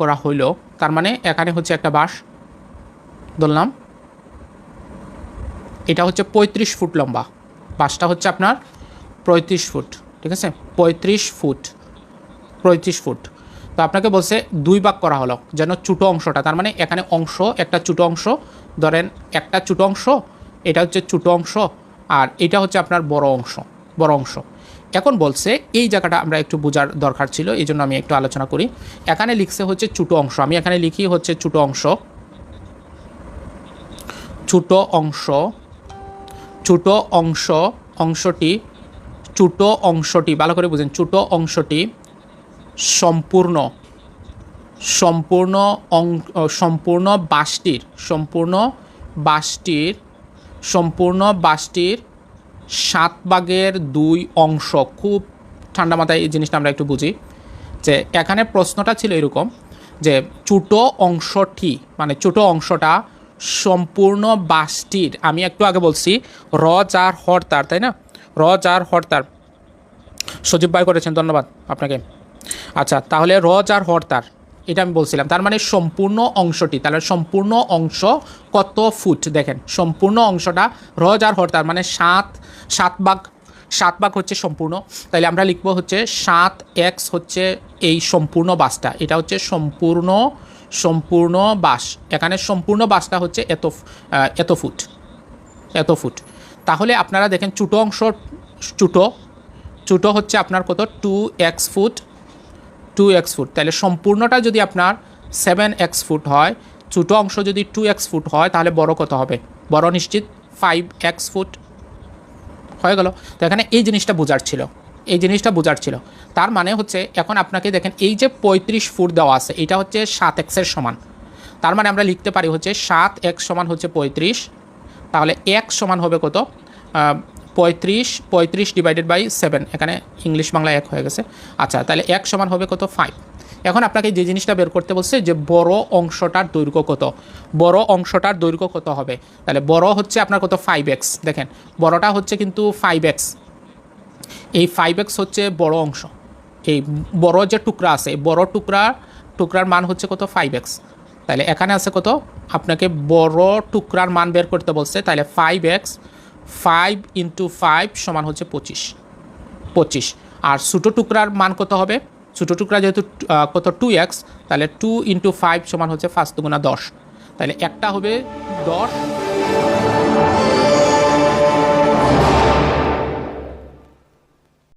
করা হইল। তার মানে এখানে হচ্ছে একটা বাঁশ। ধরলাম। এটা হচ্ছে পঁয়ত্রিশ ফুট লম্বা। বাঁশটা হচ্ছে আপনার পঁয়ত্রিশ ফুট, ঠিক আছে? পঁয়ত্রিশ ফুট পঁয়ত্রিশ ফুট। তো আপনাকে বলছে দুই ভাগ করা হলো, যেন ছোটো অংশটা, তার মানে এখানে অংশ, একটা ছোটো অংশ, ধরেন একটা ছোটো অংশ, এটা হচ্ছে ছোটো অংশ, আর এটা হচ্ছে আপনার বড় অংশ। বড় অংশ। এখন বলছে, এই জায়গাটা আমরা একটু বোঝার দরকার ছিল, এই জন্য আমি একটু আলোচনা করি। এখানে লিখছে হচ্ছে ছোটো অংশ। আমি এখানে লিখি হচ্ছে ছোটো অংশ। ছোটো অংশ। ছোটো অংশ অংশটি, ছোটো অংশটি, ভালো করে বুঝেন, ছোটো অংশটি সম্পূর্ণ সম্পূর্ণ সম্পূর্ণ বাসটির সম্পূর্ণ বাসটির সম্পূর্ণ বাসটির সাত ভাগের দুই অংশ। খুব ঠান্ডা মাথায় এই জিনিসটা আমরা একটু বুঝি। যে এখানে প্রশ্নটা ছিল এরকম যে ছোটো অংশটি মানে ছোটো অংশটা সম্পূর্ণ বাসটির, আমি একটু আগে বলছি র যার হরতার, তাই না? র যার হরতার। সজীব ভাই করেছেন, ধন্যবাদ আপনাকে। আচ্ছা তাহলে রজ আর হরতার, এটা আমি বলছিলাম। তার মানে সম্পূর্ণ অংশটি, তাহলে সম্পূর্ণ অংশ কত ফুট? দেখেন, সম্পূর্ণ অংশটা রজ আর হরতার মানে সাত সাত ভাগ সাত ভাগ হচ্ছে সম্পূর্ণ। তাহলে আমরা লিখব হচ্ছে সাত এক্স হচ্ছে এই সম্পূর্ণ বাসটা। এটা হচ্ছে সম্পূর্ণ সম্পূর্ণ বাস। এখানে সম্পূর্ণ বাসটা হচ্ছে এত এত ফুট এত ফুট। তাহলে আপনারা দেখেন ছোটো অংশ, ছোটো ছোটো হচ্ছে আপনার কত? Two x foot, two x foot. তাহলে সম্পূর্ণটা যদি আপনার সেভেন এক্স ফুট হয়, ছোটো অংশ যদি টু এক্স ফুট হয়, তাহলে বড় কত হবে? বড় নিশ্চিত ফাইভ এক্স ফুট। হয়ে গেল। তো এখানে এই জিনিসটা বোঝার ছিল। এই জিনিসটা বোঝার ছিল। তার মানে হচ্ছে, এখন আপনাকে দেখেন, এই যে পঁয়ত্রিশ ফুট দেওয়া আছে, এটা হচ্ছে সাত এক্সের সমান। তার মানে আমরা লিখতে পারি হচ্ছে, সাত এক্স সমান হচ্ছে পঁয়ত্রিশ। তাহলে এক সমান হবে কত? পঁয়ত্রিশ পঁয়ত্রিশ ডিভাইডেড বাই সেভেন এখানে ইংলিশ বাংলা এক হয়ে গেছে। আচ্ছা তাহলে এক সমান হবে কত? ফাইভ এখন আপনাকে যে জিনিসটা বের করতে বলছে যে বড় অংশটার দৈর্ঘ্য কত? বড় অংশটার দৈর্ঘ্য কত হবে? তাহলে বড় হচ্ছে আপনার কত? ফাইভ এক্স দেখেন, বড়টা হচ্ছে কিন্তু ফাইভ এক্স এই ফাইভ এক্স হচ্ছে বড় অংশ। এই বড় যে টুকরা আছে বড় টুকরা, টুকরার মান হচ্ছে কত? ফাইভ এক্স তাহলে এখানে আছে কত? আপনাকে বড় টুকরার মান বের করতে বলছে, তাহলে five x five into five সমান হচ্ছে পঁচিশ। পঁচিশ। আর ছোটো টুকরার মান কত হবে? ছোটো টুকরা যেহেতু কত? টু এক্স তাহলে টু ইন্টু ফাইভ সমান হচ্ছে ফার্স্ট গুণা দশ। তাহলে একটা হবে দশ